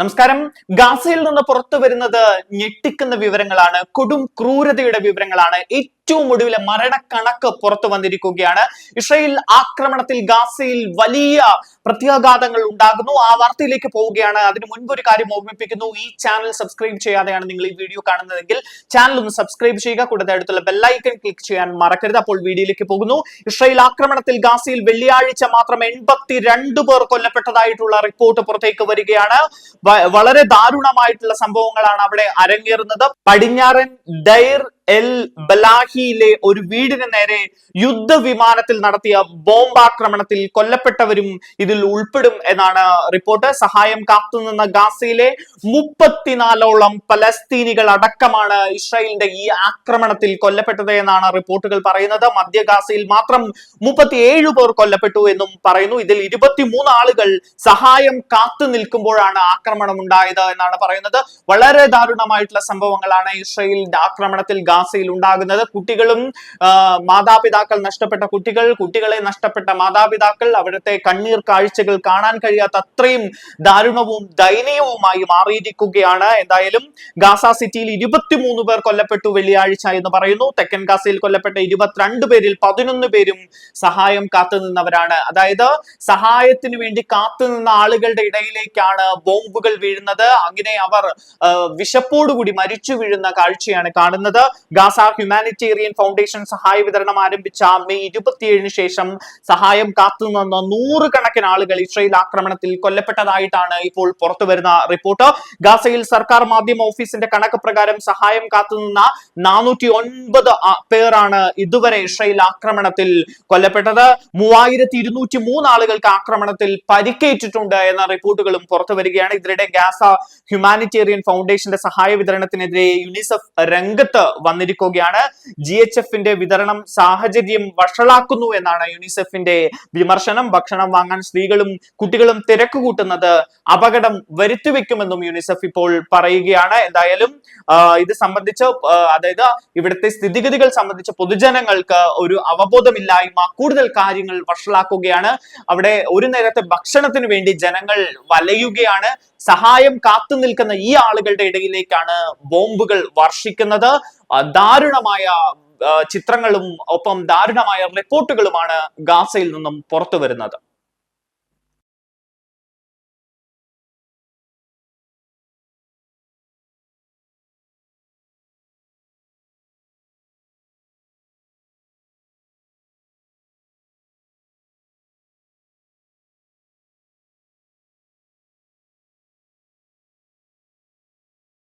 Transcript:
നമസ്കാരം. ഗാസയിൽ നിന്ന് പുറത്തു വരുന്നത് ഞെട്ടിക്കുന്ന വിവരങ്ങളാണ്. കൊടും ക്രൂരതയുടെ വിവരങ്ങളാണ്. ഏറ്റവും ഒടുവിലെ മരണക്കണക്ക് പുറത്തു വന്നിരിക്കുകയാണ്. ഇസ്രയേൽ ആക്രമണത്തിൽ ഗാസയിൽ വലിയ പ്രത്യാഘാതങ്ങൾ ഉണ്ടാകുന്നു. ആ വാർത്തയിലേക്ക് പോവുകയാണ്. അതിന് മുൻപ് ഒരു കാര്യം ഓർമ്മിപ്പിക്കുന്നു. ഈ ചാനൽ സബ്സ്ക്രൈബ് ചെയ്യാതെയാണ് നിങ്ങൾ ഈ വീഡിയോ കാണുന്നതെങ്കിൽ ചാനൽ ഒന്ന് സബ്സ്ക്രൈബ് ചെയ്യുക. കൂടാതെ അടുത്തുള്ള ബെല്ലൈക്കൺ ക്ലിക്ക് ചെയ്യാൻ മറക്കരുത്. അപ്പോൾ വീഡിയോയിലേക്ക് പോകുന്നു. ഇസ്രയേൽ ആക്രമണത്തിൽ ഗാസയിൽ വെള്ളിയാഴ്ച മാത്രം എൺപത്തി പേർ കൊല്ലപ്പെട്ടതായിട്ടുള്ള റിപ്പോർട്ട് പുറത്തേക്ക് വരികയാണ്. വളരെ ദാരുണമായിട്ടുള്ള സംഭവങ്ങളാണ് അവിടെ അരങ്ങേറുന്നത്. പടിഞ്ഞാറൻ ഡൈർ എൽ ബലാഹിയിലെ ഒരു വീടിന് നേരെ യുദ്ധവിമാനത്തിൽ നടത്തിയ ബോംബാക്രമണത്തിൽ കൊല്ലപ്പെട്ടവരും ഇതിൽ ഉൾപ്പെടും എന്നാണ് റിപ്പോർട്ട്. സഹായം കാത്തുനിന്ന ഗാസയിലെ മുപ്പത്തിനാലോളം പലസ്തീനികൾ അടക്കമാണ് ഇസ്രായേലിന്റെ ഈ ആക്രമണത്തിൽ കൊല്ലപ്പെട്ടത് എന്നാണ് റിപ്പോർട്ടുകൾ പറയുന്നത്. മധ്യ ഗാസയിൽ മാത്രം മുപ്പത്തിയേഴ് പേർ കൊല്ലപ്പെട്ടു എന്നും പറയുന്നു. ഇതിൽ ഇരുപത്തിമൂന്ന് ആളുകൾ സഹായം കാത്തു നിൽക്കുമ്പോഴാണ് ആക്രമണം ഉണ്ടായത് എന്നാണ് പറയുന്നത്. വളരെ ദാരുണമായിട്ടുള്ള സംഭവങ്ങളാണ് ഇസ്രായേലിന്റെ ആക്രമണത്തിൽ ഗാസയിൽ ഉണ്ടാകുന്നത്. കുട്ടികളും മാതാപിതാക്കൾ നഷ്ടപ്പെട്ട കുട്ടികൾ കുട്ടികളെ നഷ്ടപ്പെട്ട മാതാപിതാക്കൾ അവിടുത്തെ കണ്ണീർ കാഴ്ചകൾ കാണാൻ കഴിയാത്ത അത്രയും ദാരുണവും ദയനീയവുമായി മാറിയിരിക്കുകയാണ്. എന്തായാലും ഗാസ സിറ്റിയിൽ ഇരുപത്തിമൂന്ന് പേർ കൊല്ലപ്പെട്ടു വെള്ളിയാഴ്ച എന്ന് പറയുന്നു. തെക്കൻ ഗാസയിൽ കൊല്ലപ്പെട്ട ഇരുപത്തിരണ്ട് പേരിൽ പതിനൊന്ന് പേരും സഹായം കാത്തുനിന്നവരാണ്. അതായത് സഹായത്തിന് വേണ്ടി കാത്തുനിന്ന ആളുകളുടെ ഇടയിലേക്കാണ് ബോംബുകൾ വീഴുന്നത്. അങ്ങനെ അവർ വിശപ്പോടുകൂടി മരിച്ചു വീഴുന്ന കാഴ്ചയാണ് കാണുന്നത്. ഗാസ ഹ്യൂമാനിറ്റേറിയൻ ഫൗണ്ടേഷൻ സഹായ വിതരണം ആരംഭിച്ച മെയ് ഇരുപത്തിയേഴിന് ശേഷം സഹായം കാത്തുനിന്ന നൂറുകണക്കിന് ആളുകൾ ഇസ്രയേൽ ആക്രമണത്തിൽ കൊല്ലപ്പെട്ടതായിട്ടാണ് ഇപ്പോൾ പുറത്തു വരുന്ന റിപ്പോർട്ട്. ഗാസയിൽ സർക്കാർ മാധ്യമ ഓഫീസിന്റെ കണക്ക് പ്രകാരം സഹായം കാത്തുനിന്ന നാനൂറ്റി ഒൻപത് പേരാണ് ഇതുവരെ ഇസ്രയേൽ ആക്രമണത്തിൽ കൊല്ലപ്പെട്ടത്. മൂവായിരത്തി ഇരുന്നൂറ്റി മൂന്ന് ആളുകൾക്ക് ആക്രമണത്തിൽ പരിക്കേറ്റിട്ടുണ്ട് എന്ന റിപ്പോർട്ടുകളും പുറത്തു വരികയാണ് ഇതിനിടെ ഗാസ ഹ്യൂമാനിറ്റേറിയൻ ഫൗണ്ടേഷന്റെ സഹായ വിതരണത്തിനെതിരെ യുനിസെഫ് രംഗത്ത് വന്നിരിക്കുകയാണ്. ജി എച്ച് എഫിന്റെ വിതരണം സാഹചര്യം വഷളാക്കുന്നു എന്നാണ് യുനിസെഫിന്റെ വിമർശനം. ഭക്ഷണം വാങ്ങാൻ സ്ത്രീകളും കുട്ടികളും തിരക്ക് കൂട്ടുന്നത് അപകടം വരുത്തിവെക്കുമെന്നും യുനിസെഫ് ഇപ്പോൾ പറയുകയാണ്. എന്തായാലും ഇത് സംബന്ധിച്ച് അതായത് ഇവിടുത്തെ സ്ഥിതിഗതികൾ സംബന്ധിച്ച് പൊതുജനങ്ങൾക്ക് ഒരു അവബോധമില്ലായ്മ കൂടുതൽ കാര്യങ്ങൾ വഷളാക്കുകയാണ്. അവിടെ ഒരു നേരത്തെ ഭക്ഷണത്തിന് വേണ്ടി ജനങ്ങൾ വലയുകയാണ്. സഹായം കാത്തു നിൽക്കുന്ന ഈ ആളുകളുടെ ഇടയിലേക്കാണ് ബോംബുകൾ വർഷിക്കുന്നത്. ദാരുണമായ ചിത്രങ്ങളും ഒപ്പം ദാരുണമായ റിപ്പോർട്ടുകളുമാണ് ഗാസയിൽ നിന്നും പുറത്തു വരുന്നത്